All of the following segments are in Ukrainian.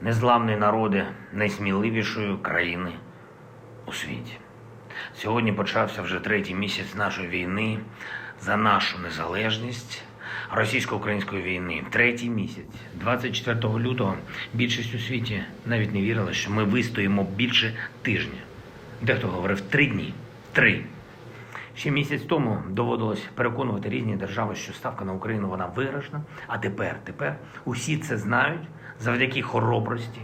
незламний народи найсміливішої країни у світі. Сьогодні почався вже третій місяць нашої війни за нашу незалежність російсько-української війни. Третій місяць, 24 лютого, більшість у світі навіть не вірила, що ми вистоїмо більше тижня. Дехто говорив три дні. Три. Ще місяць тому доводилось переконувати різні держави, що ставка на Україну вона виграшна. А тепер, тепер усі це знають завдяки хоробрості,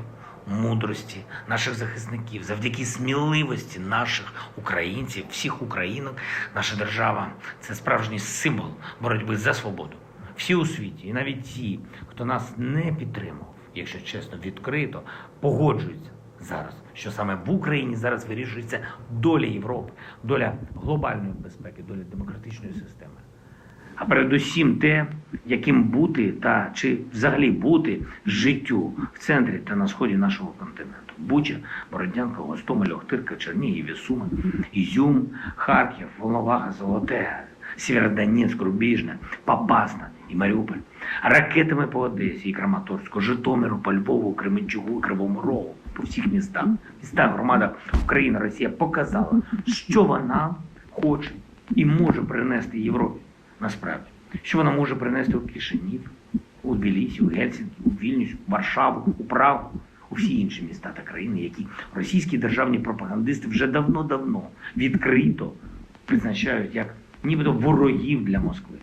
мудрості наших захисників, завдяки сміливості наших українців, всіх українок. Наша держава це справжній символ боротьби за свободу. Всі у світі, і навіть ті, хто нас не підтримав, якщо чесно, відкрито погоджуються зараз, що саме в Україні зараз вирішується доля Європи, доля глобальної безпеки, доля демократичної системи. А передусім те, яким бути та чи взагалі бути життю в центрі та на сході нашого континенту. Буча, Бородянка, Гостомель, Охтирка, Чернігів, і Суми, Ізюм, Харків, Волновага, Золоте, Сєвєродонецьк, Рубіжне, Попасна і Маріуполь. Ракетами по Одесі і Краматорську, Житомиру, Львову, Кременчугу, Кривому Рогу, по всіх містах, містах, громадах Україна, Росія показала, що вона хоче і може принести Європі насправді. Що вона може принести у Кишинів, у Тбілісі, у Гельсінкі, у Вільнюс, у Варшаву, у Прагу, у всі інші міста та країни, які російські державні пропагандисти вже давно-давно відкрито призначають як нібито ворогів для Москви.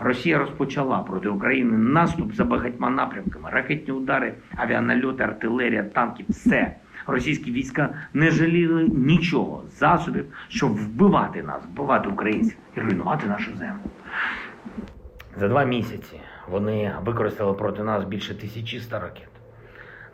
Росія розпочала проти України наступ за багатьма напрямками, ракетні удари, авіанальоти, артилерія, танки, все. Російські війська не жаліли нічого, засобів, щоб вбивати нас, вбивати українців і руйнувати нашу землю. За два місяці вони використали проти нас більше 1100 ракет,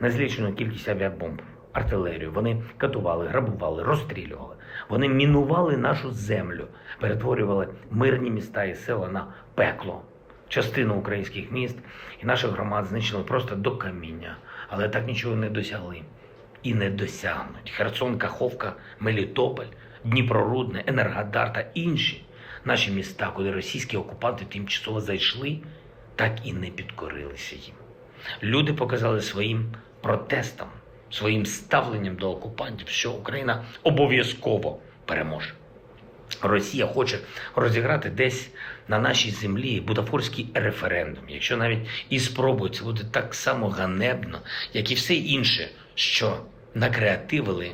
незлічену кількість авіабомб, артилерію. Вони катували, грабували, розстрілювали. Вони мінували нашу землю, перетворювали мирні міста і села на пекло. Частину українських міст і наших громад знищили просто до каміння, але так нічого не досягли і не досягнуть. Херсон, Каховка, Мелітополь, Дніпрорудне, Енергодар та інші наші міста, куди російські окупанти тимчасово зайшли, так і не підкорилися їм. Люди показали своїм протестом, своїм ставленням до окупантів, що Україна обов'язково переможе. Росія хоче розіграти десь на нашій землі бутафорський референдум. Якщо навіть і спробують, це буде так само ганебно, як і все інше, що накреативили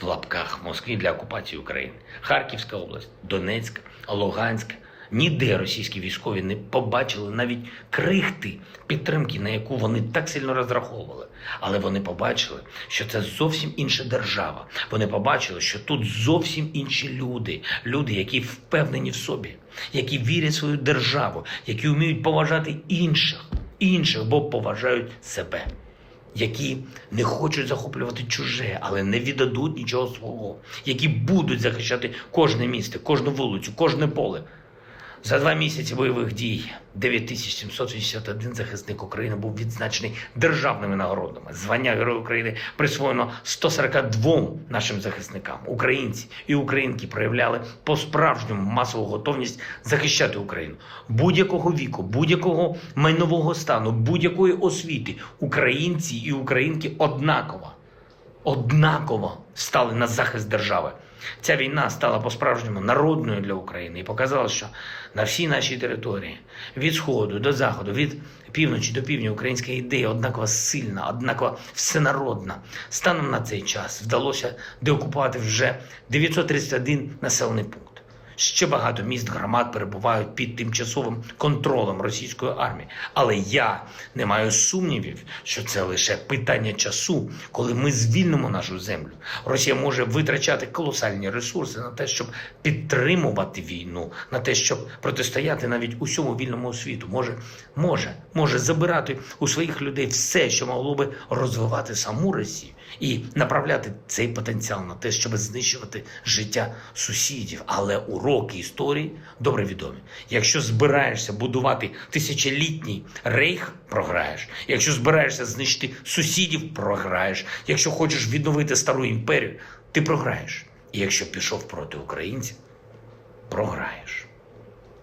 в лапках Москві для окупації України. Харківська область, Донецька, Луганська. Ніде російські військові не побачили навіть крихти підтримки, на яку вони так сильно розраховували. Але вони побачили, що це зовсім інша держава. Вони побачили, що тут зовсім інші люди, люди, які впевнені в собі, які вірять в свою державу, які вміють поважати інших, інших, бо поважають себе. Які не хочуть захоплювати чуже, але не віддадуть нічого свого, які будуть захищати кожне місто, кожну вулицю, кожне поле. За два місяці бойових дій 9781 захисник України був відзначений державними нагородами. Звання Героя України присвоєно 142 нашим захисникам. Українці і українки проявляли по-справжньому масову готовність захищати Україну будь-якого віку, будь-якого майнового стану, будь-якої освіти. Українці і українки однаково однаково стали на захист держави. Ця війна стала по-справжньому народною для України і показала, що на всій нашій території від сходу до заходу, від півночі до півдня українська ідея однаково сильна, однаково всенародна. Станом на цей час вдалося деокупувати вже 931 населений пункт. Ще багато міст громад перебувають під тимчасовим контролем російської армії. Але я не маю сумнівів, що це лише питання часу, коли ми звільнимо нашу землю. Росія може витрачати колосальні ресурси на те, щоб підтримувати війну, на те, щоб протистояти навіть усьому вільному світу. Може, може, може забирати у своїх людей все, що могло би розвивати саму Росію, і направляти цей потенціал на те, щоб знищувати життя сусідів. Але уроки історії добре відомі. Якщо збираєшся будувати тисячолітній рейх, програєш. Якщо збираєшся знищити сусідів, програєш. Якщо хочеш відновити стару імперію, ти програєш. І якщо пішов проти українців, програєш.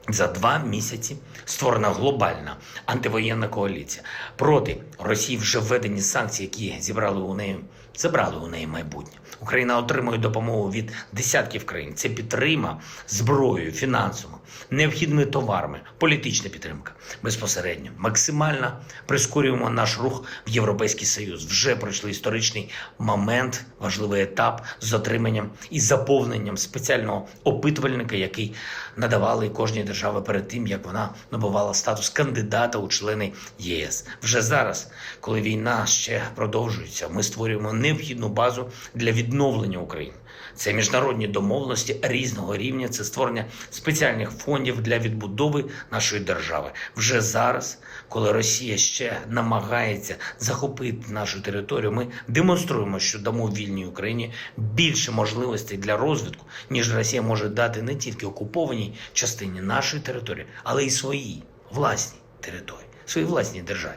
За два місяці створена глобальна антивоєнна коаліція проти Росії вже введені санкції, які зібрали у неї забрали у неї майбутнє. Україна отримує допомогу від десятків країн. Це підтрима зброєю, фінансово, необхідними товарами, політична підтримка безпосередньо. Максимально прискорюємо наш рух в Європейський Союз. Вже пройшли історичний момент, важливий етап з отриманням і заповненням спеціального опитувальника, який надавали кожній державі перед тим, як вона набувала статус кандидата у члени ЄС. Вже зараз, коли війна ще продовжується, ми створюємо необхідну базу для відновлення України. Це міжнародні домовленості різного рівня, це створення спеціальних фондів для відбудови нашої держави. Вже зараз, коли Росія ще намагається захопити нашу територію, ми демонструємо, що дамо вільній Україні більше можливостей для розвитку, ніж Росія може дати не тільки окупованій частині нашої території, але й своїй власній території, своїй власній державі.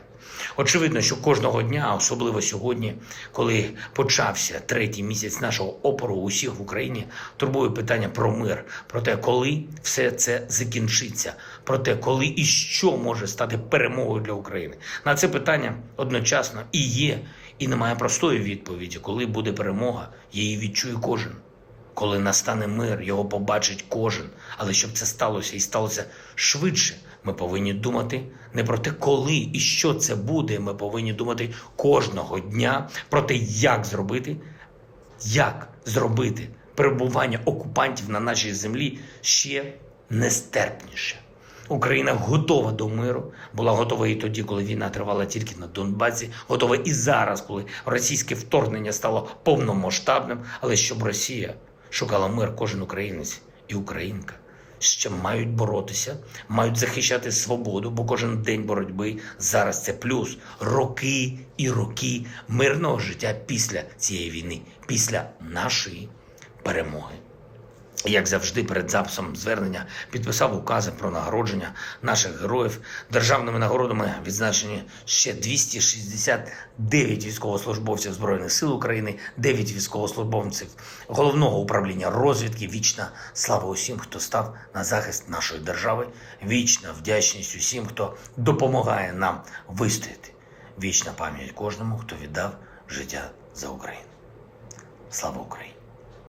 Очевидно, що кожного дня, особливо сьогодні, коли почався третій місяць нашого опору усіх в Україні, турбує питання про мир, про те, коли все це закінчиться, про те, коли і що може стати перемогою для України. На це питання одночасно і є, і немає простої відповіді, коли буде перемога, її відчує кожен. Коли настане мир, його побачить кожен. Але щоб це сталося і сталося швидше, ми повинні думати не про те, коли і що це буде. Ми повинні думати кожного дня про те, як зробити, як зробити перебування окупантів на нашій землі ще нестерпніше. Україна готова до миру, була готова і тоді, коли війна тривала тільки на Донбасі, готова і зараз, коли російське вторгнення стало повномасштабним, але щоб Росія шукала мир, кожен українець і українка ще мають боротися, мають захищати свободу, бо кожен день боротьби зараз це плюс роки і роки мирного життя після цієї війни, після нашої перемоги. Як завжди, перед записом звернення підписав укази про нагородження наших героїв. Державними нагородами відзначені ще 269 військовослужбовців Збройних сил України, 9 військовослужбовців головного управління розвідки. Вічна слава усім, хто став на захист нашої держави. Вічна вдячність усім, хто допомагає нам вистояти. Вічна пам'ять кожному, хто віддав життя за Україну. Слава Україні!